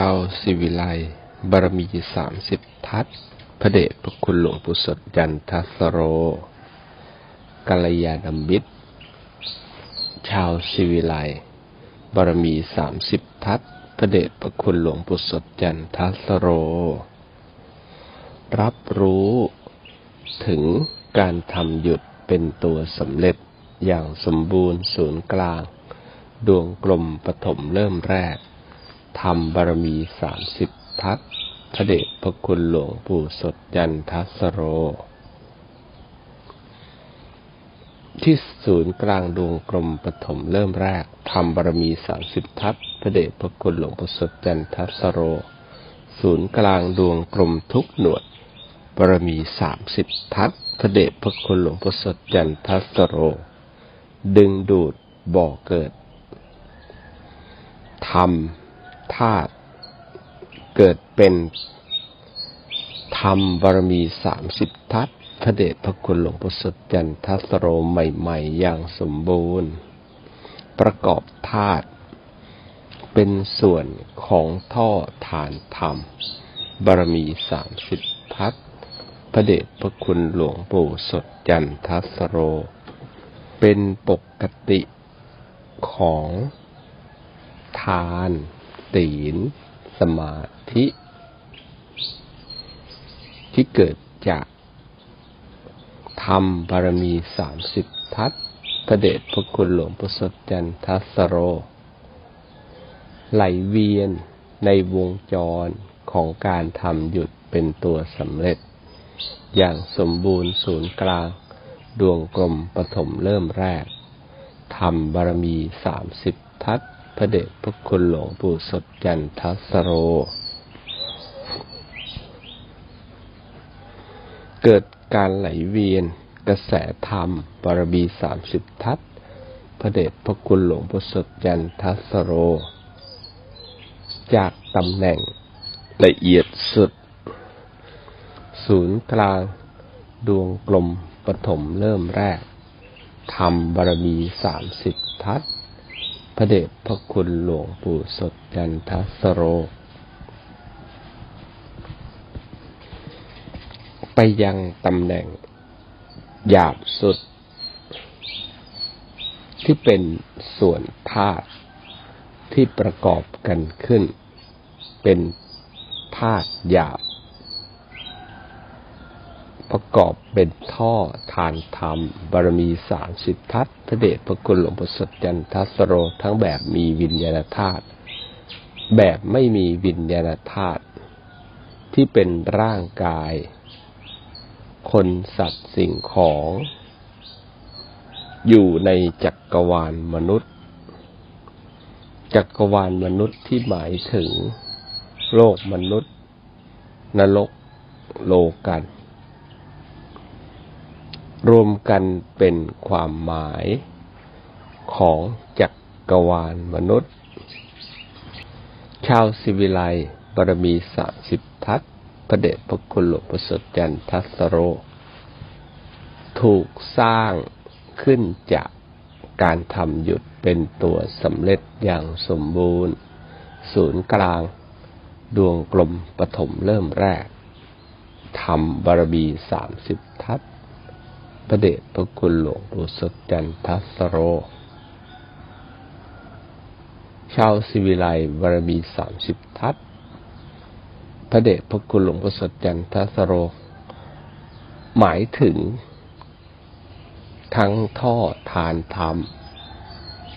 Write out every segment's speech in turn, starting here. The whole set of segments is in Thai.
าวศิวิไลบารมีสามสิบทัศพระเดชพระคุณหลวงปู่สดยันทัสโรกัลยาณมิตร ชาวศิวิไลบารมีสามสิบทัศพระเดชพระคุณหลวงปู่สดยันทัสโร รับรู้ถึงการทำหยุดเป็นตัวสำเร็จอย่างสมบูรณ์ศูนย์กลาง ดวงกลมปฐมเริ่มแรก ทำบารมีสามสิบทัศพระเดชพระคุณหลวงปู่สดยันทัสโร ที่ศูนย์กลางดวงกลมปฐมเริ่มแรกทำบารมีสามสิบทัศพระเดชพระคุณหลวงปู่สดยันทัสโร ศูนย์กลางดวงกลมทุกหนวดบารมีสามสิบทัศพระเดชพระคุณหลวงปู่สดยันทัสโร ดึงดูดบ่อเกิดทำ ธาตุเกิดเป็นธรรมบารมีสามสิบทัศพระเดชพระคุณหลวงปู่สดจันทัสโรใหม่ ๆ อย่างสมบูรณ์ ประกอบธาตุเป็นส่วนของท่อฐานธรรม บารมีสามสิบทัศพระเดชพระคุณหลวงปู่สดจันทัสโร เป็นปกติของทาน ศีล สมาธิ ที่เกิดจากธรรมบารมีสามสิบทัศพระเดชพระคุณหลวงปู่สดจันทัสโร ไหลเวียนในวงจรของการทำหยุดเป็นตัวสำเร็จ อย่างสมบูรณ์ศูนย์กลาง ดวงกลมปฐมเริ่มแรกทำบารมีสามสิบทัศ พระเดชพระคุณหลวงปู่สดจันทัสโร เกิดการไหลเวียนกระแสธรรมบารมีสามสิบทัศพระเดชพระคุณหลวงปู่สดจันทัสโร จากตำแหน่งละเอียดสุด ศูนย์กลางดวงกลมปฐมเริ่มแรกทำบารมีสามสิบทัศ พระเดชพระคุณหลวงปู่สดจันทสโร ไปยังตำแหน่งหยาบสุด ที่เป็นส่วนธาตุที่ประกอบกันขึ้น เป็นธาตุหยาบ ประกอบเป็นท่อทานธรรม บารมีสามสิบทัศพระเดชพระคุณหลวงปู่สดจันทัสโรทั้งแบบมีวิญญาณธาตุแบบไม่มีวิญญาณธาตุที่เป็นร่างกาย คนสัตว์สิ่งของ อยู่ในจักรวาลมนุษย์ จักรวาลมนุษย์ที่หมายถึง โลกมนุษย์ นรกโลกัน รวมกันเป็นความหมายของจักรวาลมนุษย์ ชาวสิวิไลบารมีสามสิบทัศพระเดชพระคุณหลวงประสดจันทัสโร ถูกสร้างขึ้นจากการทำหยุดเป็นตัวสำเร็จอย่างสมบูรณ์ ศูนย์กลาง ดวงกลมปฐมเริ่มแรกทำบารมีสามสิบทัศ พระเดชพระคุณหลวงปู่สดจันทัสโร ชาวสิวิไลบารมีสามสิบทัศพระเดชพระคุณหลวงปู่สดจันทัสโร หมายถึง ทั้งท่อทานธรรม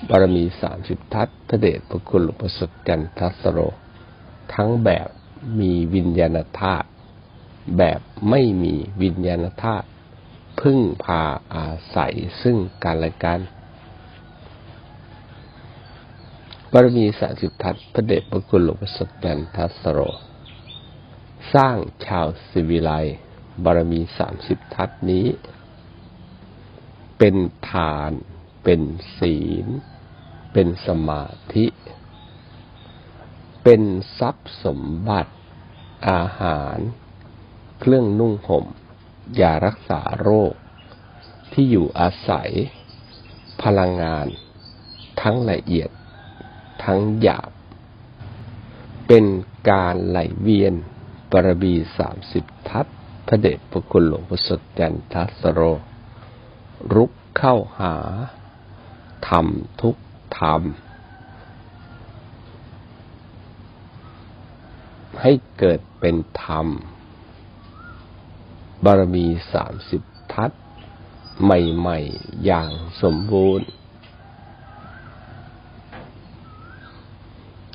บารมีสามสิบทัศพระเดชพระคุณหลวงปู่สดจันทัสโร ทั้งแบบมีวิญญาณธาตุแบบไม่มีวิญญาณธาตุ พึ่งพาอาศัยซึ่งกันและกันบารมีสาสิบทัศพระเดชพระคุณหลวงพ่อสดจันทัสโร สร้างชาวสิวิไลบารมีสามสิบทัศนี้ เป็นทาน เป็นศีล เป็นสมาธิ เป็นทรัพย์สมบัติ อาหาร เครื่องนุ่งห่ม ยารักษาโรค ที่อยู่อาศัย พลังงาน ทั้งละเอียด ทั้งหยาบ เป็นการไหลเวียนบารมีสามสิบทัศพระเดชพระคุณหลวงพ่อสดจันทัสโร รุกเข้าหาธรรมทุกธรรม ให้เกิดเป็นธรรม บารมีสามสิบทัศใหม่ๆ อย่างสมบูรณ์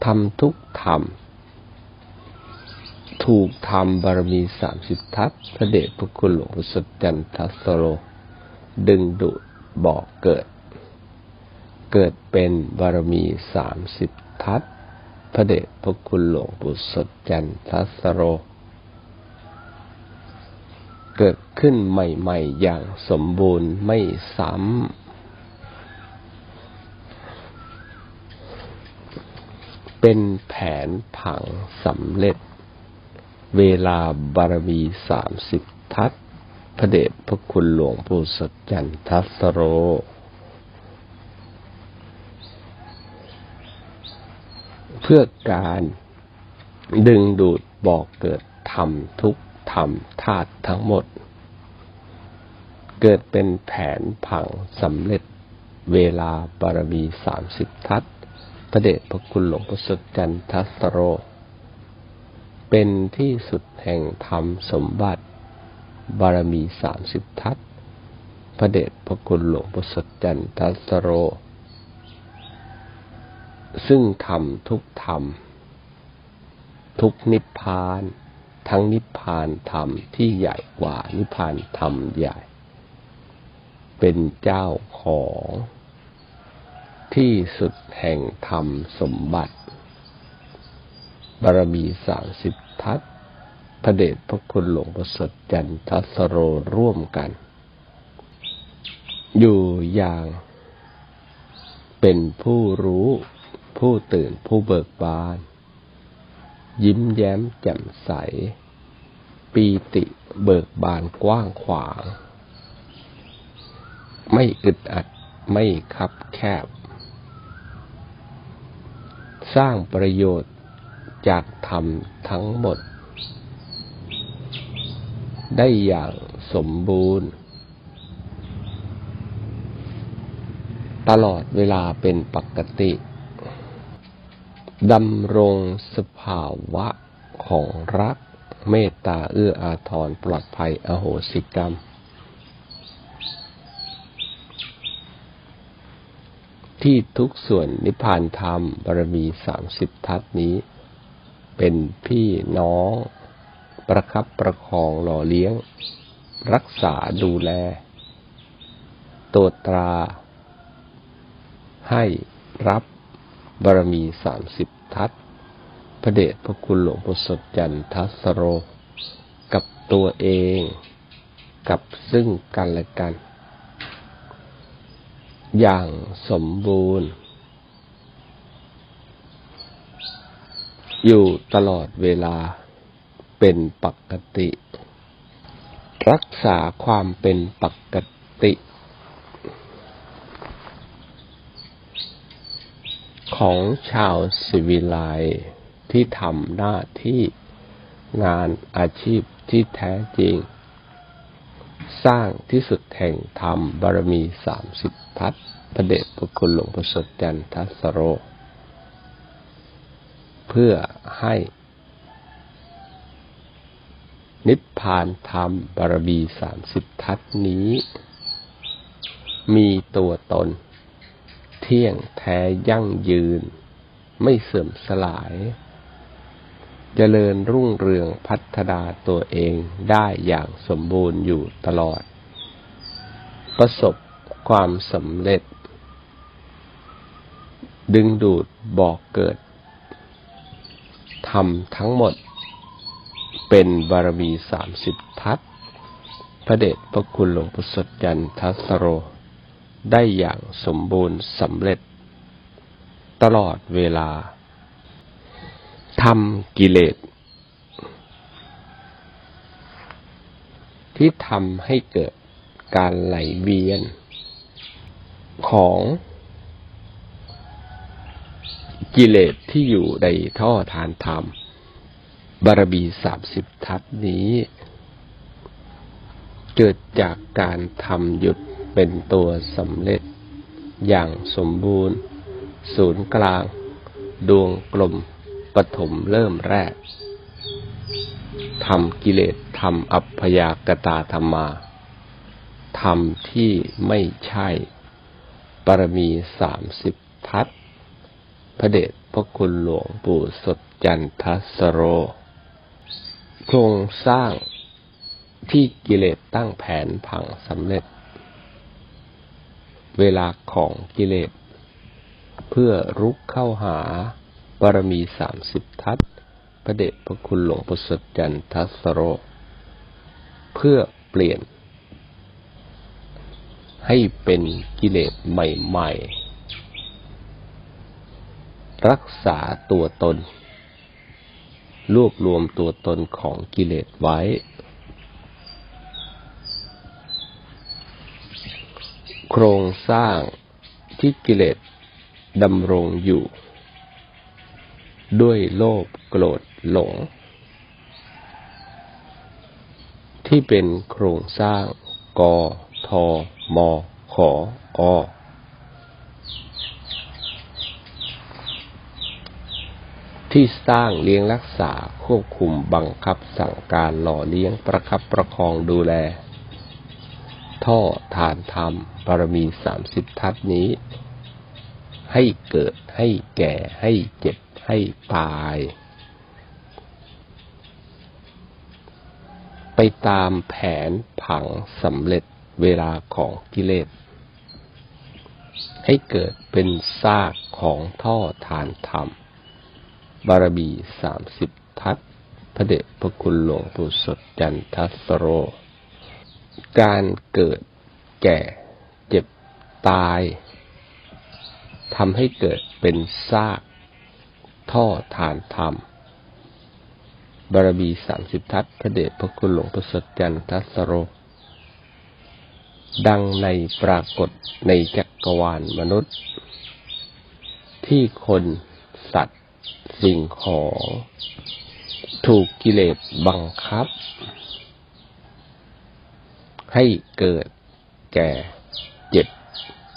ทำทุกธรรม ถูกทำบารมีสามสิบทัศพระเดชพระคุณหลวงพ่อสดจันทัสโร ดึงดูดบอกเกิด เกิดเป็นบารมีสามสิบทัศพระเดชพระคุณหลวงปู่สดจันทัสโร เกิดขึ้นใหม่ ๆ อย่างสมบูรณ์ไม่ซ้ำ เป็นแผนผังสำเร็จ เวลาบารมีสามสิบทัศพระเดชพระคุณหลวงปู่สดจันทัสโรเพื่อการดึงดูดบอกเกิดธรรมทุก ธรรมธาตุทั้งหมด เกิดเป็นแผนผังสำเร็จเวลาบารมีสามสิบทัศพระเดชพระคุณหลวงพ่อสดจันทัสโร เป็นที่สุดแห่งธรรมสมบัติ บารมีสามสิบทัศพระเดชพระคุณหลวงพ่อสดจันทัสโร ซึ่งธรรมทุกธรรม ทุกนิพพาน ทั้งนิพพานธรรมที่ใหญ่กว่านิพพานธรรมใหญ่ เป็นเจ้าของที่สุดแห่งธรรมสมบัติ บารมีสามสิบทัศพระเดชพระคุณหลวงประสดจันทัสโรร่วมกัน อยู่อย่างเป็นผู้รู้ ผู้ตื่นผู้เบิกบาน ยิ้มแย้มแจ่มใส ปีติเบิกบานกว้างขวาง ไม่อึดอัดไม่คับแคบ สร้างประโยชน์จากธรรมทั้งหมด ได้อย่างสมบูรณ์ ตลอดเวลาเป็นปกติ ดำรงสภาวะของรัก เมตตาเอื้ออาทรปลอดภัยอโหสิกรรม ที่ทุกส่วนนิพพานธรรมบารมีสามสิบทัศนี้ เป็นพี่น้อง ประคับประคองหล่อเลี้ยง รักษาดูแล ตัวตรา ให้รับ บารมีสามสิบทัศพระเดชพระคุณหลวงพ่อสดจันทัสโร กับตัวเอง กับซึ่งกันและกัน อย่างสมบูรณ์ อยู่ตลอดเวลาเป็นปกติ รักษาความเป็นปกติ ของชาวสิวิไลที่ทำหน้าที่งานอาชีพที่แท้จริง สร้างที่สุดแห่งธรรมบารมีสามสิบทัศพระเดชพระคุณหลวงพ่อสดจันทัสโร เพื่อให้ นิพพานธรรมบารมีสามสิบทัศนี้ มีตัวตน ที่ยงแท้ยั่งยืน ไม่เสื่อมสลายจเจริญรุ่งเรืองพัฒนาตัวเองได้อย่างสมบูรณ์อยู่ตลอด ประสบความสำเร็จ ดึงดูดบอกเกิดทำทั้งหมด เป็นบารมีสามสิบทัศพระเดชพระคุณหลวงพ่อสดจันทัสโร ได้อย่างสมบูรณ์สำเร็จ ตลอดเวลาทำกิเลส ที่ทำให้เกิดการไหลเวียน ของกิเลสที่อยู่ในท่อทานธรรม บารมีสามสิบทัศนี้ เกิดจากการทำหยุด เป็นตัวสำเร็จ อย่างสมบูรณ์ ศูนย์กลาง ดวงกลมปฐมเริ่มแรกทำกิเลสทำอัพยากตาธรรมาทำที่ไม่ใช่ ปรมีสามสิบทัศพระเดชพระคุณหลวงปู่สดจันทสโร โครงสร้างที่กิเลสตั้งแผนผังสำเร็จ เวลาของกิเลส เพื่อรุกเข้าหาบารมีสามสิบทัศพระเดชพระคุณหลวงปู่สดจันทสโร เพื่อเปลี่ยน ให้เป็นกิเลสใหม่ ๆ รักษาตัวตน รวบรวมตัวตนของกิเลสไว้ โครงสร้างที่กิเลสดำรงอยู่ ด้วยโลภโกรธหลง ที่เป็นโครงสร้างกทมขออที่สร้างเลี้ยงรักษาควบคุมบังคับสั่งการหล่อเลี้ยงประคับประคองดูแล ท่อฐานธรรมบารมีสามสิบทัศนี้ ให้เกิดให้แก่ให้เจ็บให้ตาย ไปตามแผนผังสำเร็จเวลาของกิเลส ให้เกิดเป็นซากของท่อฐานธรรม บารมีสามสิบทัศพระเดชพระคุณหลวงปู่สดจันทสโร การเกิดแก่เจ็บตายทำให้เกิดเป็นซากท่อฐานธรรม บารมีสามสิบทัศพระเดชพระคุณหลวงปู่สดจันทัสโร ดังในปรากฏในจักรวาลมนุษย์ ที่คนสัตว์สิ่งของ ถูกกิเลสบังคับ ให้เกิดแก่เจ็บ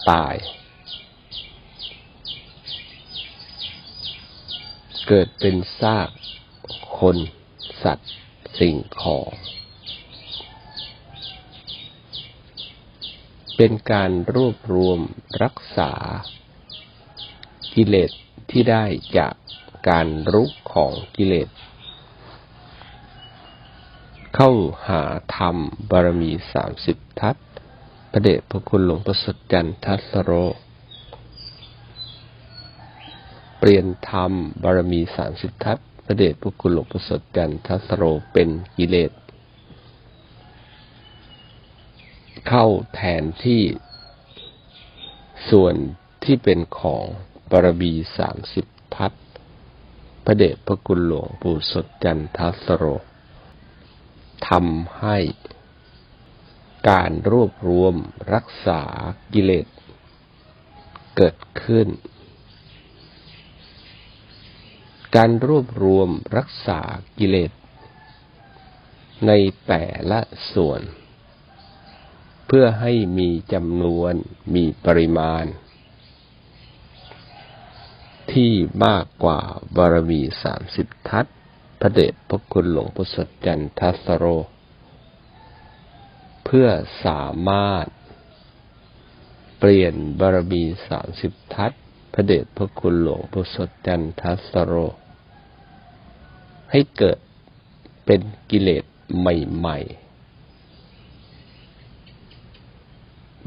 ตาย เกิดเป็นซาก คน สัตว์ สิ่งของ เป็นการรวบรวมรักษา กิเลสที่ได้จากการรุกของกิเลส เข้าหาธรรมบารมีสามสิบทัศพระเดชพระคุณหลวงประสดจันทัสโร เปลี่ยนธรรมบารมีสามสิบทัศพระเดชพระคุณหลวงประสดจันทัสโรเป็นกิเลส เข้าแทนที่ส่วนที่เป็นของบารมีสามสิบทัศพระเดชพระคุณหลวงปู่สดจันทัสโร ทำให้ การรวบรวมรักษากิเลสเกิดขึ้น การรวบรวมรักษากิเลสในแต่ละส่วน เพื่อให้มีจำนวนมีปริมาณ ที่มากกว่าบารมีสามสิบทัศพ ระเดชพระคุณหลวงพุทธจันทัสโร เพื่อสามารถ เปลี่ยนบารมีสามสิบทัศพระเดชพระคุณหลวงพุทธจันทัสโร ให้เกิดเป็นกิเลสใหม่ ๆ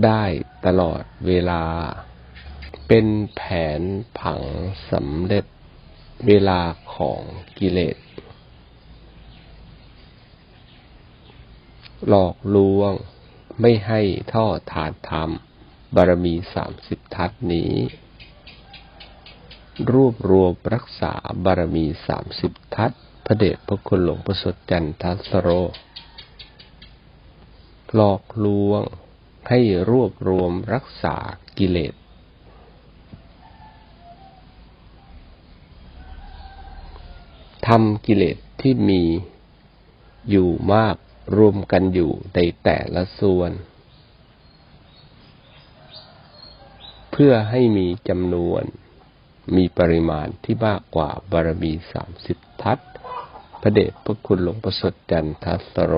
ได้ตลอดเวลา เป็นแผนผังสำเร็จเวลาของกิเลส หลอกลวง ไม่ให้ท่อฐานธรรม บารมีสามสิบทัศนี้ รวบรวมรักษาบารมีสามสิบทัศพระเดชพระคุณหลวงประสดจันทัสโร หลอกลวงให้รวบรวมรักษากิเลสทำกิเลสที่มีอยู่มาก รวมกันอยู่ในแต่ละส่วน เพื่อให้มีจำนวนมีปริมาณที่มากกว่าบารมีสามสิบทัศพระเดชพระคุณหลวงประสดจันทัสโร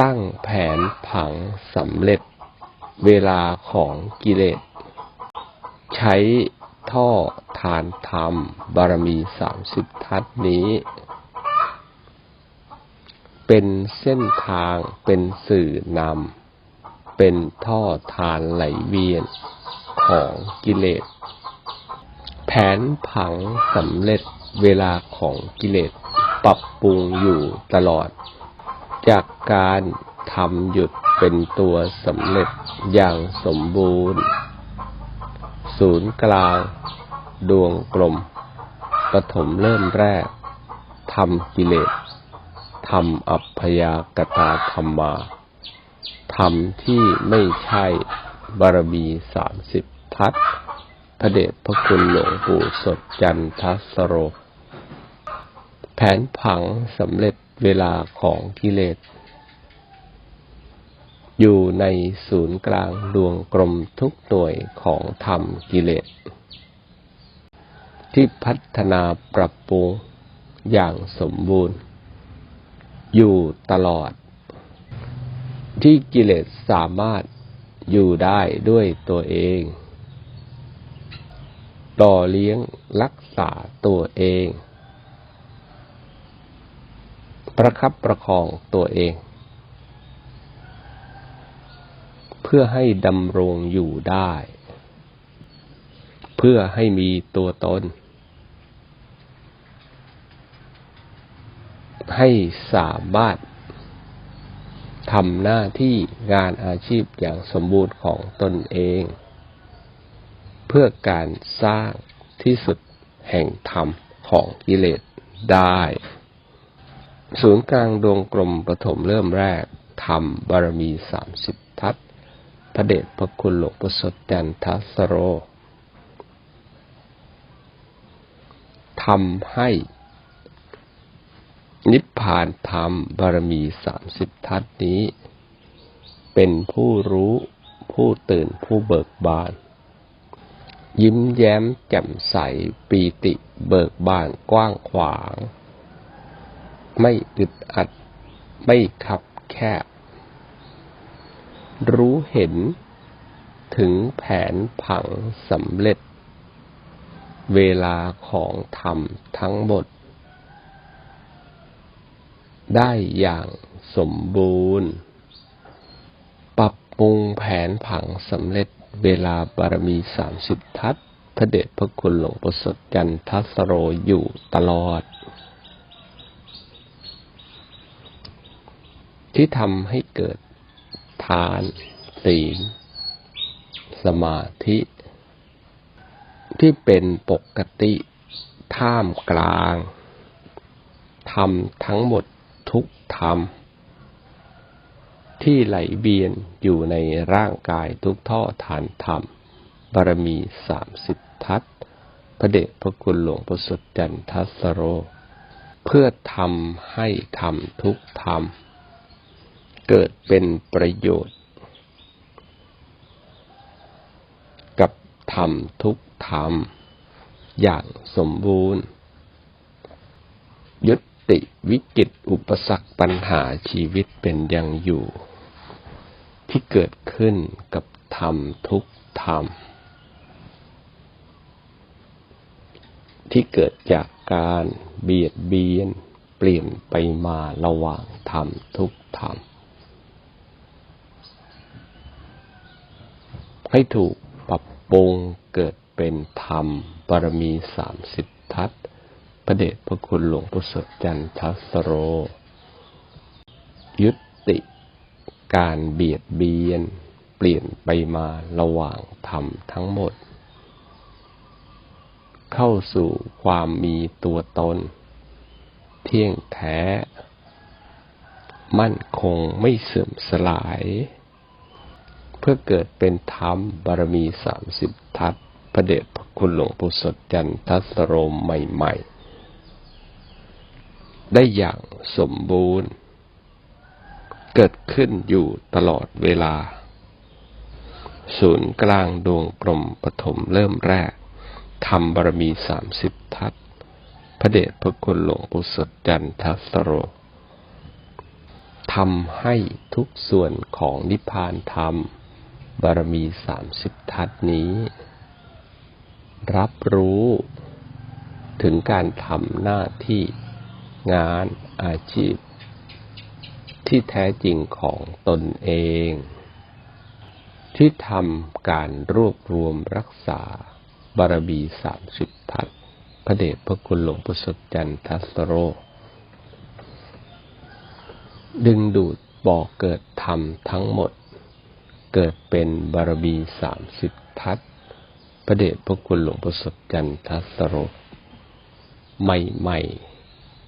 ตั้งแผนผังสำเร็จเวลาของกิเลส ใช้ท่อทานธรรม บารมีสามสิบทัศนี้ เป็นเส้นทางเป็นสื่อนำเป็นท่อทานไหลเวียนของกิเลส แผนผังสำเร็จเวลาของกิเลสปรับปรุงอยู่ตลอด จากการทำหยุดเป็นตัวสำเร็จอย่างสมบูรณ์ ศูนย์กลาง ดวงกลมปฐมเริ่มแรกทำกิเลส ทำอัพยากตาธรรมาทำที่ไม่ใช่บารมีสามสิบทัศพระเดชพระคุณหลวงปู่สดจันทสโร แผนผังสำเร็จเวลาของกิเลส อยู่ในศูนย์กลางดวงกลมทุกหน่วยของธรรมกิเลส ที่พัฒนาปรับปรุงอย่างสมบูรณ์ อยู่ตลอด ที่กิเลสสามารถอยู่ได้ด้วยตัวเอง ต่อเลี้ยงรักษาตัวเอง ประคับประคองตัวเอง เพื่อให้ดำรงอยู่ได้ เพื่อให้มีตัวตน ให้สามารถทำหน้าที่งานอาชีพอย่างสมบูรณ์ของตนเอง เพื่อการสร้างที่สุดแห่งธรรมของกิเลสได้ ศูนย์กลางดวงกลมปฐมเริ่มแรกธรรมบารมีสามสิบทัศพระเดชพระคุณหลวงปสดจันทสโรทำให้ นิพพานธรรมบารมีสามสิบทัศนี้ เป็นผู้รู้ผู้ตื่นผู้เบิกบาน ยิ้มแย้มแจ่มใสปีติเบิกบานกว้างขวาง ไม่อึดอัดไม่ขับแคบ รู้เห็นถึงแผนผังสำเร็จ เวลาของธรรมทั้งหมด ได้อย่างสมบูรณ์ ปรับปรุงแผนผังสำเร็จเวลาบารมีสามสิบทัศพระเดชพระคุณหลวงประสดจันทัสโรอยู่ตลอด ที่ทำให้เกิดทานศีลสมาธิ ที่เป็นปกติท่ามกลางทำทั้งหมด ทุกธรรม ที่ไหลเวียนอยู่ในร่างกายทุกท่อฐานธรรม บารมีสามสิบทัศพระเดชพระคุณหลวงประสดจันทัสโร เพื่อทำให้ธรรมทุกธรรม เกิดเป็นประโยชน์ กับธรรมทุกธรรม อย่างสมบูรณ์ ยุ ติวิกฤตอุปสรรคปัญหาชีวิตเป็นอย่างอยู่ ที่เกิดขึ้นกับธรรมทุกธรรม ที่เกิดจากการเบียดเบียน เปลี่ยนไปมาระหว่างธรรมทุกธรรม ให้ถูกปรับปรุงเกิดเป็นธรรมบารมีสามสิบทัศน์ พระเดชพระคุณหลวงประเสริฐจันทสโร ยุติการเบียดเบียน เปลี่ยนไปมาระหว่างธรรมทั้งหมด เข้าสู่ความมีตัวตน เที่ยงแท้ มั่นคงไม่เสื่อมสลาย เพื่อเกิดเป็นธรรมบารมีสามสิบทัศพระเดชพระคุณหลวงปู่สดจันทสโรมใหม่ ๆ ได้อย่างสมบูรณ์ เกิดขึ้นอยู่ตลอดเวลา ศูนย์กลางดวงกลมปฐมเริ่มแรกทำบารมีสามสิบทัศพระเดชพระคุณหลวงปู่สดจันทัสโรทำให้ทุกส่วนของนิพพานธรรม บารมีสามสิบทัศนี้ รับรู้ถึงการทำหน้าที่ งานอาชีพ ที่แท้จริงของตนเอง ที่ทำการรวบรวมรักษาบารมีสามสิบทัศพระเดชพระคุณหลวงปู่สดจันทัสโร ดึงดูดบ่อกเกิดธรรมทั้งหมด เกิดเป็นบารมีสามสิบทัศพระเดชพระคุณหลวงปู่สดจันทัสโร ใหม่ ๆ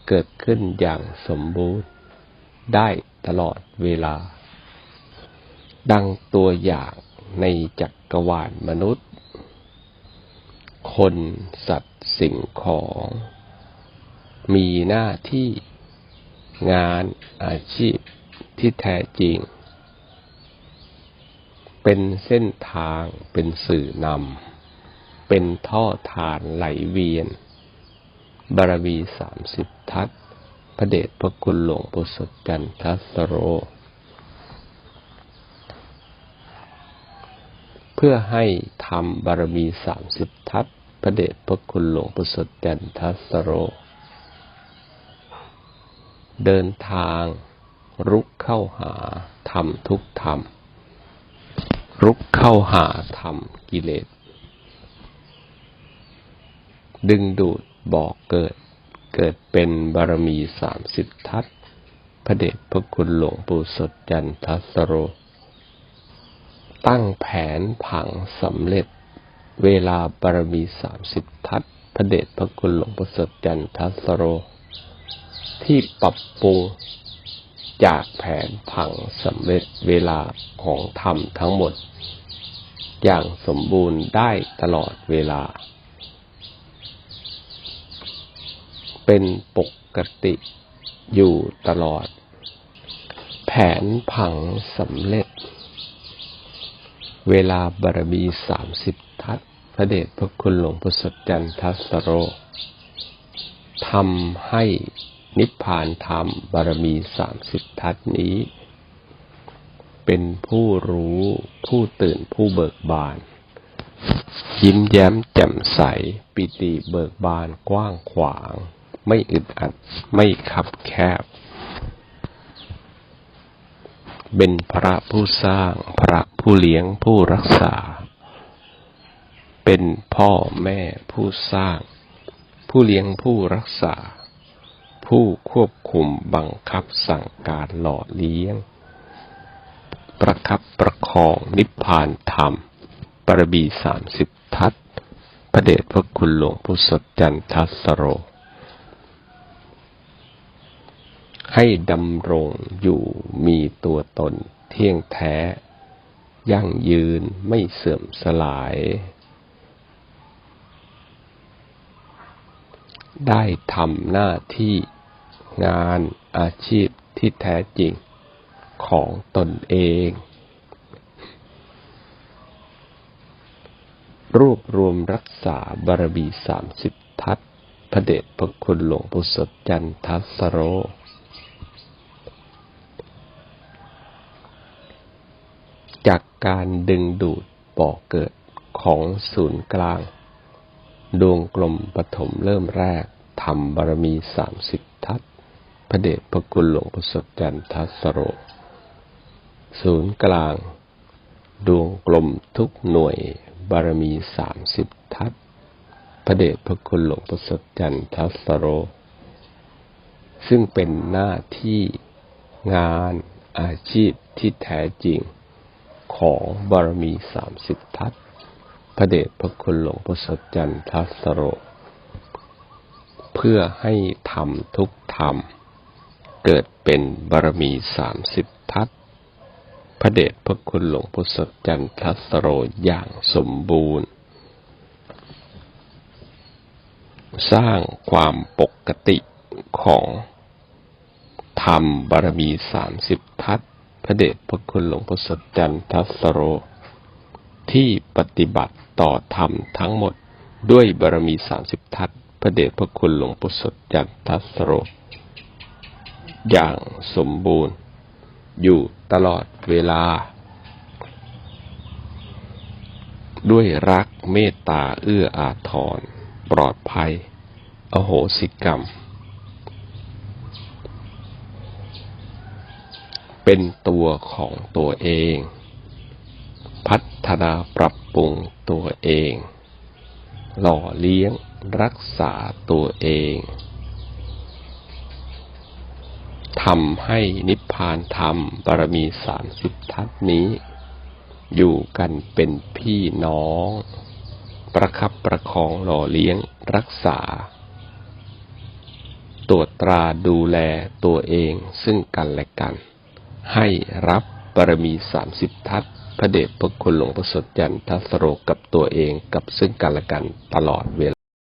เกิดขึ้นอย่างสมบูรณ์ ได้ตลอดเวลา ดังตัวอย่างในจักรวาลมนุษย์ คนสัตว์สิ่งของ มีหน้าที่งานอาชีพที่แท้จริง เป็นเส้นทางเป็นสื่อนำเป็นท่อทานไหลเวียน บารมีสามสิบทัศพระเดชพระคุณหลวงปู่สดจันทัสโร เพื่อให้ทำบารมีสามสิบทัศพระเดชพระคุณหลวงปู่สดจันทัสโร เดินทางรุกเข้าหาธรรมทุกธรรม รุกเข้าหาธรรมกิเลส ดึงดูด บอกเกิด เกิดเป็นบารมีสามสิบทัศพระเดชพระคุณหลวงปู่สดจันทัสโร ตั้งแผนผังสำเร็จ เวลาบารมีสามสิบทัศพระเดชพระคุณหลวงปู่สดจันทัสโร ที่ปรับปรุงจากแผนผังสำเร็จเวลาของธรรมทั้งหมด อย่างสมบูรณ์ได้ตลอดเวลา เป็นปกติอยู่ตลอด แผนผังสำเร็จ เวลาบารมีสามสิบทัศพระเดชพระคุณหลวงพุทธจันทัสโรทำให้นิพพานธรรมบารมีสามสิบทัศนี้ เป็นผู้รู้ผู้ตื่นผู้เบิกบาน ยิ้มแย้มแจ่มใสปิติเบิกบานกว้างขวาง ไม่อึดอัด ไม่ขับแคบ เป็นพระผู้สร้าง พระผู้เลี้ยงผู้รักษา เป็นพ่อแม่ผู้สร้าง ผู้เลี้ยงผู้รักษา ผู้ควบคุมบังคับสั่งการหล่อเลี้ยง ประคับประคองนิพพานธรรม ปรบีสามสิบทัศพระเดชพระคุณหลวงปู่สดจันทัสโร ให้ดำรงอยู่มีตัวตนเที่ยงแท้ ยั่งยืนไม่เสื่อมสลาย ได้ทำหน้าที่งานอาชีพที่แท้จริงของตนเอง รวบรวมรักษาบารมีสามสิบทัศพระเดชพระคุณหลวงปู่สดจันทัสโร จากการดึงดูดบ่อเกิดของศูนย์กลาง ดวงกลมปฐมเริ่มแรกทำบารมีสามสิบทัศพระเดชพระคุณหลวงปู่สดจันทัสโร ศูนย์กลาง ดวงกลมทุกหน่วยบารมีสามสิบทัศพระเดชพระคุณหลวงปู่สดจันทัสโร ซึ่งเป็นหน้าที่งานอาชีพที่แท้จริง ของบารมีสามสิบทัศพระเดชพระคุณหลวงปู่สดจันทัสโร เพื่อให้ทำทุกธรรม เกิดเป็นบารมีสามสิบทัศพระเดชพระคุณหลวงปู่สดจันทัสโรอย่างสมบูรณ์ สร้างความปกติของทำบารมีสามสิบทัศ พระเดชพระคุณหลวงพ่อสดจันทัสโร ที่ปฏิบัติต่อธรรมทั้งหมดด้วยบารมีสามสิบทัศพระเดชพระคุณหลวงปู่สดจันทัสโร อย่างสมบูรณ์ อยู่ตลอดเวลา ด้วยรักเมตตาเอื้ออาทร ปลอดภัย อโหสิกรรม เป็นตัวของตัวเอง พัฒนาปรับปรุงตัวเอง หล่อเลี้ยงรักษาตัวเองทำให้นิพพานธรรมบารมีสามสิบทัศนี้ อยู่กันเป็นพี่น้อง ประคับประคองหล่อเลี้ยงรักษา ตรวจตราดูแลตัวเองซึ่งกันและกัน ให้รับบารมีสามสิบทัศพระเดชพระคุณหลวงพ่อสดจันทสโรกับตัวเองกับซึ่งกันและกันตลอดเวลา